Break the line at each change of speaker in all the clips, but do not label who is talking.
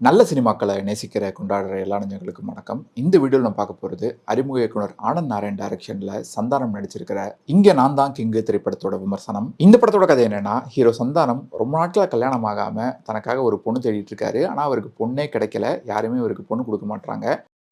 நல்ல சினிமாக்களை நேசிக்கிற கொண்டாடுற எல்லா நெஞ்சங்களுக்கும் வணக்கம். இந்த வீடியோவில் நான் பார்க்க போகிறது அறிமுக இயக்குனர் ஆனந்த் நாராயண் டைரக்ஷனில் சந்தானம் நடிச்சிருக்கிற இங்கே நான் தான் கிங்கு திரைப்படத்தோட விமர்சனம். இந்த படத்தோட கதை என்னன்னா ஹீரோ சந்தானம் ரொம்ப நாட்களாக கல்யாணம் ஆகாமல் தனக்காக ஒரு பொண்ணு தேடிட்டு இருக்காரு. ஆனால் அவருக்கு பொண்ணே கிடைக்கல. யாருமே அவருக்கு பொண்ணு கொடுக்க மாட்டாங்க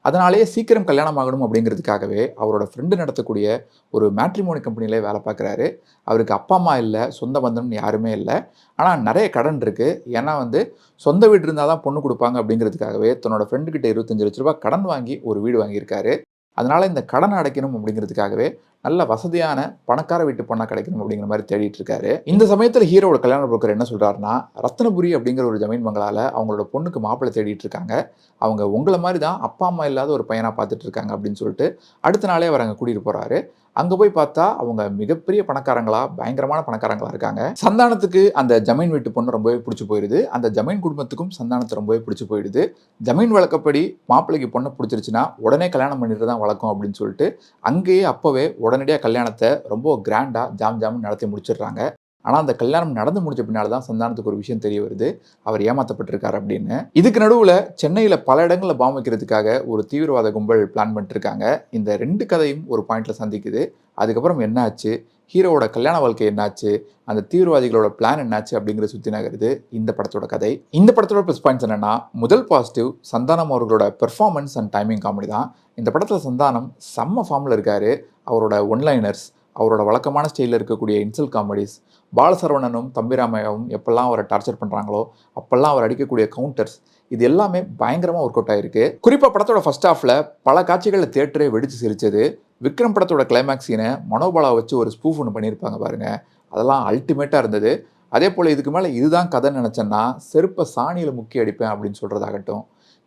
அதனாலேயே சீக்கிரம் கல்யாணம் ஆகணும் அப்படிங்கிறதுக்காகவே அவரோட ஃப்ரெண்டு நடத்தக்கூடிய ஒரு மேட்ரிமோனி கம்பெனியிலே வேலை பார்க்குறாரு. அவருக்கு அப்பா அம்மா இல்லை சொந்த பந்தம்னு யாருமே இல்லை. ஆனால் நிறைய கடன் இருக்குது ஏன்னா வந்து சொந்த வீடு இருந்தால் தான் பொண்ணு கொடுப்பாங்க அப்படிங்கிறதுக்காகவே தன்னோட ஃப்ரெண்டுக்கிட்ட இருபத்தஞ்சு லட்ச ரூபா கடன் வாங்கி ஒரு வீடு வாங்கியிருக்காரு. அதனால் இந்த கடனை அடைக்கணும் அப்படிங்கிறதுக்காகவே நல்ல வசதியான பணக்கார வீட்டு பொண்ணாக கிடைக்கணும் அப்படிங்கிற மாதிரி தேடிட்டு இருக்காரு. இந்த சமயத்தில் ஹீரோட கல்யாண புரோக்கர் என்ன சொல்கிறாருன்னா ரத்னபுரி அப்படிங்கிற ஒரு ஜமீன் பங்களால அவங்களோட பொண்ணுக்கு மாப்பிள்ளை தேடிட்டு இருக்காங்க. அவங்க உங்களை மாதிரி தான் அப்பா அம்மா இல்லாத ஒரு பையனாக பார்த்துட்டு இருக்காங்க அப்படின்னு சொல்லிட்டு அடுத்த நாளே அவர் அங்கே கூட்டிகிட்டு போகிறாரு அங்கே போய் பார்த்தா அவங்க மிகப்பெரிய பணக்காரங்களா பயங்கரமான பணக்காரங்களா இருக்காங்க. சந்தானத்துக்கு அந்த ஜமீன் வீட்டு பொண்ணு ரொம்பவே பிடிச்சி போயிடுது. அந்த ஜமீன் குடும்பத்துக்கும் சந்தானத்தை ரொம்பவே பிடிச்சி போயிடுது. ஜமீன் வழக்கப்படி மாப்பிள்ளைக்கு பொண்ணை பிடிச்சிருச்சுன்னா உடனே கல்யாணம் பண்ணிட்டு தான் வழக்கம் அப்படின்னு சொல்லிட்டு அங்கேயே அப்போவே உடனடியாக கல்யாணத்தை ரொம்ப கிராண்டாக ஜாம் ஜாம்னு நடத்தி முடிச்சிடுறாங்க. ஆனால் அந்த கல்யாணம் நடந்து முடிஞ்ச பின்னால் தான் சந்தானத்துக்கு ஒரு விஷயம் தெரிய வருது. அவர் ஏமாற்றப்பட்டிருக்கார் அப்படின்னு. இதுக்கு நடுவில் சென்னையில் பல இடங்களில் பாம் வைக்கிறதுக்காக ஒரு தீவிரவாத கும்பல் பிளான் பண்ணிட்டுருக்காங்க இந்த ரெண்டு கதையும் ஒரு பாயிண்டில் சந்திக்குது. அதுக்கப்புறம் என்னாச்சு? ஹீரோவோட கல்யாண வாழ்க்கை என்னாச்சு? அந்த தீவிரவாதிகளோட பிளான் என்னாச்சு அப்படிங்கிற சுற்றி நகருது இந்த படத்தோட கதை. இந்த படத்தோட ப்ளஸ் பாயிண்ட்ஸ் என்னென்னா முதல் பாசிட்டிவ் சந்தானம் அவர்களோட பெர்ஃபார்மன்ஸ் அண்ட் டைமிங் காமெடி தான். இந்த படத்தில் சந்தானம் செம்ம ஃபார்மில் இருக்கார். அவரோட ஒன்லைனர்ஸ் அவரோட வழக்கமான ஸ்டைலில் இருக்கக்கூடிய இன்சல் காமெடிஸ் பாலசரவணனும் தம்பிராமையாவும் எப்பெல்லாம் அவரை டார்ச்சர் பண்ணுறாங்களோ அப்பெல்லாம் அவர் அடிக்கக்கூடிய கவுண்டர்ஸ் இது எல்லாமே பயங்கரமாக ஒர்க் அவுட் ஆயிருக்கு. குறிப்பாக படத்தோட ஃபர்ஸ்ட் ஹாஃபில் பல காட்சிகளில் தேட்டரே வெடித்து சிரிச்சது. விக்ரம் படத்தோட கிளைமேக்ஸ் சீனை மனோபாலா வச்சு ஒரு ஸ்பூஃப் ஒன்று பண்ணியிருப்பாங்க பாருங்க. அதெல்லாம் அல்டிமேட்டாக இருந்தது. அதே போல் இதுக்கு மேலே இதுதான் கதை நினச்சேன்னா செருப்பை சாணியில் முக்கி அடிப்பேன் அப்படின்னு சொல்கிறதாகட்டும்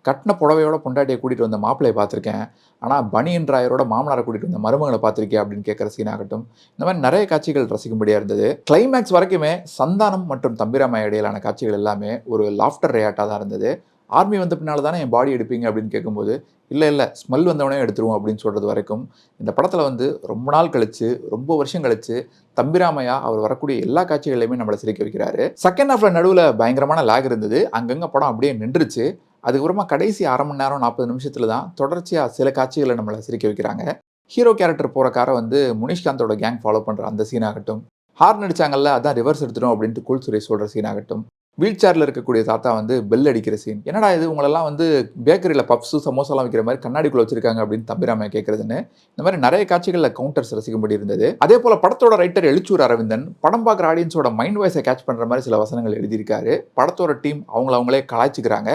கட்டின புடவையோட பொண்டாட்டியை கூட்டிகிட்டு வந்த மாப்பிள்ளையை பார்த்துருக்கேன். ஆனால் பனியன் ராயரோட மாமனாரை கூட்டிகிட்டு வந்த மருமகளை பார்த்துருக்கேன் அப்படின்னு கேட்குற சீனாகட்டும் இந்த மாதிரி நிறைய காட்சிகள் ரசிக்கும்படியாக இருந்தது. கிளைமேக்ஸ் வரைக்குமே சந்தானம் மற்றும் தம்பிராமாய் இடையிலான காட்சிகள் எல்லாமே ஒரு லாஃப்டர் ரேட்டாக தான் இருந்தது. ஆர்மி வந்த பின்னால் தானே என் பாடி எடுப்பீங்க அப்படின்னு கேட்கும்போது இல்லை இல்லை ஸ்மெல் வந்தவனே எடுத்துருவோம் அப்படின்னு சொல்கிறது வரைக்கும் இந்த படத்தில் வந்து ரொம்ப நாள் கழித்து ரொம்ப வருஷம் கழித்து தம்பிராமையா அவர் வரக்கூடிய எல்லா காட்சிகளையுமே நம்மளை சிரிக்க வைக்கிறாரு. செகண்ட் ஹாஃப்ல நடுவில் பயங்கரமான லேக் இருந்தது. அங்கங்கே படம் அப்படியே நின்றுச்சு. அதுக்கப்புறமா கடைசி அரை மணி நேரம் நாற்பது நிமிஷத்தில் தான் தொடர்ச்சியாக சில காட்சிகளை நம்மளை சிரிக்க வைக்கிறாங்க. ஹீரோ கேரக்டர் போகிற காரை வந்து முனிஷ்காந்தோட கேங் ஃபாலோ பண்ணுற அந்த சீன் ஆகட்டும். ஹார்ன் அடித்தாங்கல்ல அதான் ரிவர்ஸ் எடுத்துடும் அப்படின்ட்டு கூல் சுரேஷ் சொல்கிற சீன் ஆகட்டும். வீல் சேரில் இருக்கக்கூடிய தாத்தா வந்து பெல் அடிக்கிற சீன் என்னடா இது? உங்களெல்லாம் வந்து பேக்கரியில் பப்ஸு சமோசாலாம் வைக்கிற மாதிரி கண்ணாடிக்குள்ள வச்சிருக்காங்க அப்படின்னு தம்பிராமையா கேட்குறதுன்னு இந்த மாதிரி நிறைய காட்சிகளில் கவுண்டர்ஸ் ரசிக்கும்படி இருந்தது. அதே போல் படத்தோட ரைட்டர் எழுச்சூர் அரவிந்தன் படம் பார்க்குற ஆடியன்ஸோட மைண்ட் வாய்ஸை கேட்ச் பண்ணுற மாதிரி சில வசனங்கள் எழுதியிருக்காரு. படத்தோட டீம் அவங்கள அவங்களே கலாய்ச்சிக்கிறாங்க.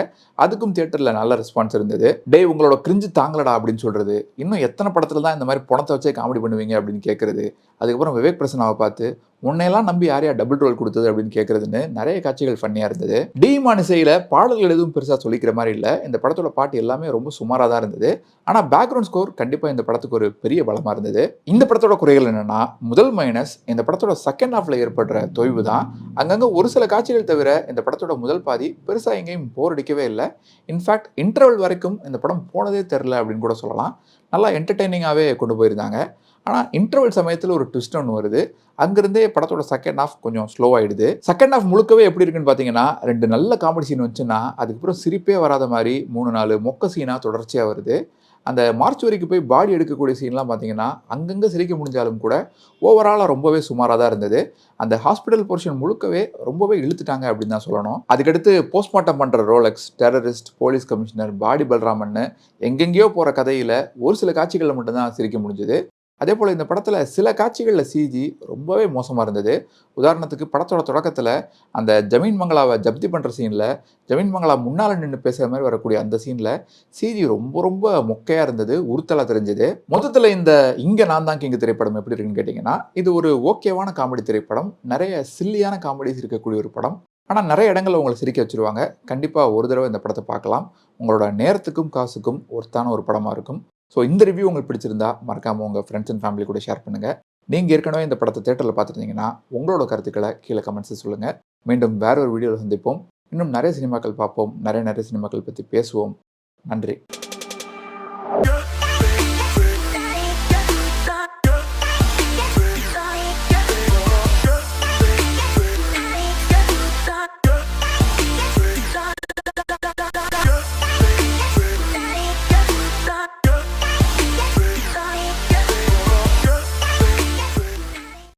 அதுக்கும் தியேட்டரில் நல்ல ரெஸ்பான்ஸ் இருந்தது. டே உங்களோட கிரிஞ்சு தாங்களடா அப்படின்னு சொல்கிறது இன்னும் எத்தனை படத்தில் தான் இந்த மாதிரி பணத்தை வச்சே காமெடி பண்ணுவீங்க? அப்படின்னு கேட்குறது அதுக்கப்புறம் விவேக் பிரசனாவை பார்த்து உன்னையெல்லாம் நம்பி யார் யார் டபுள் ரோல் கொடுத்தது அப்படின்னு கேட்குறதுன்னு நிறைய காட்சிகள் ஃபன்னியாக இருந்தது. டிமான் இசையில் பாடல்கள் எதுவும் பெருசாக சொல்லிக்கிற மாதிரி இல்லை. இந்த படத்தோட பாட்டு எல்லாமே ரொம்ப சுமாராக தான் இருந்தது. ஆனால் பேக்ரவுண்ட் ஸ்கோர் கண்டிப்பாக இந்த படத்துக்கு ஒரு பெரிய பலமாக இருந்தது. இந்த படத்தோட குறைகள் என்னென்னா முதல் மைனஸ் இந்த படத்தோட செகண்ட் ஹாஃபில் ஏற்படுற தொய்வு தான். அங்கங்கே ஒரு சில காட்சிகள் தவிர இந்த படத்தோட முதல் பாதி பெருசாக எங்கேயும் போர் அடிக்கவே இல்லை. இன்ஃபேக்ட் இன்டர்வல் வரைக்கும் இந்த படம் போனதே தெரில அப்படின்னு கூட சொல்லலாம். நல்லா என்டர்டெய்னிங்காகவே கொண்டு போயிருந்தாங்க. ஆனால் இன்டர்வல் சமயத்தில் ஒரு ட்விஸ்ட் ஒன்று வருது. அங்கேருந்தே படத்தோட செகண்ட் ஹாஃப் கொஞ்சம் ஸ்லோ ஆகிடுது செகண்ட் ஹாஃப் முழுக்கவே எப்படி இருக்குன்னு பார்த்தீங்கன்னா ரெண்டு நல்ல காமெடி சீன் வந்துச்சுன்னா அதுக்கப்புறம் சிரிப்பே வராத மாதிரி மூணு நாலு மொக்க சீனாக தொடர்ச்சியாக வருது. அந்த மார்ச் வரைக்கும் போய் பாடி எடுக்கக்கூடிய சீன்லாம் பார்த்தீங்கன்னா அங்கங்கே சிரிக்க முடிஞ்சாலும் கூட ஓவராலாக ரொம்பவே சுமாராக தான் இருந்தது. அந்த ஹாஸ்பிட்டல் போர்ஷன் முழுக்கவே ரொம்பவே இழுத்துட்டாங்க அப்படின்னு தான் சொல்லணும். அதுக்கடுத்து போஸ்ட்மார்ட்டம் பண்ணுற Rolex terrorist police commissioner body Balraman எங்கெங்கேயோ போகிற கதையில் ஒரு சில காட்சிகளில் மட்டும்தான் சிரிக்க முடிஞ்சுது. அதே போல் இந்த படத்தில் சில காட்சிகளில் சிஜி ரொம்பவே மோசமாக இருந்தது. உதாரணத்துக்கு படத்தோட தொடக்கத்தில் அந்த ஜமீன் மங்களாவை ஜப்தி பண்ணுற சீனில் ஜமீன் மங்களா முன்னால் நின்று பேசுகிற மாதிரி வரக்கூடிய அந்த சீனில் சிஜி ரொம்ப ரொம்ப மொக்கையாக இருந்தது உறுத்தலாக தெரிஞ்சது. மொத்தத்தில் இந்த இங்கே நான் தான் கிங்கு திரைப்படம் எப்படி இருக்குன்னு கேட்டிங்கன்னா இது ஒரு ஓகேவான காமெடி திரைப்படம். நிறைய சில்லியான காமெடிஸ் இருக்கக்கூடிய ஒரு படம். ஆனால் நிறைய இடங்களில் உங்களை சிரிக்க வச்சுருவாங்க. கண்டிப்பாக ஒரு தடவை இந்த படத்தை பார்க்கலாம். உங்களோட நேரத்துக்கும் காசுக்கும் ஒருத்தான ஒரு படமாக இருக்கும். ஸோ இந்த ரிவ்யூ உங்களுக்கு பிடிச்சிருந்தா மறக்காமல் உங்கள் ஃப்ரெண்ட்ஸ் அண்ட் ஃபேமிலி கூட ஷேர் பண்ணுங்கள் நீங்கள் ஏற்கனவே இந்த படத்தை தேட்டரில் பார்த்துருந்தீங்கன்னா உங்களோட கருத்துக்களை கீழே கமெண்ட்ஸில் சொல்லுங்கள் மீண்டும் வேற ஒரு வீடியோவில் சந்திப்போம். இன்னும் நிறைய சினிமாக்கள் பார்ப்போம். நிறைய நிறைய சினிமாக்கள் பற்றி பேசுவோம். நன்றி.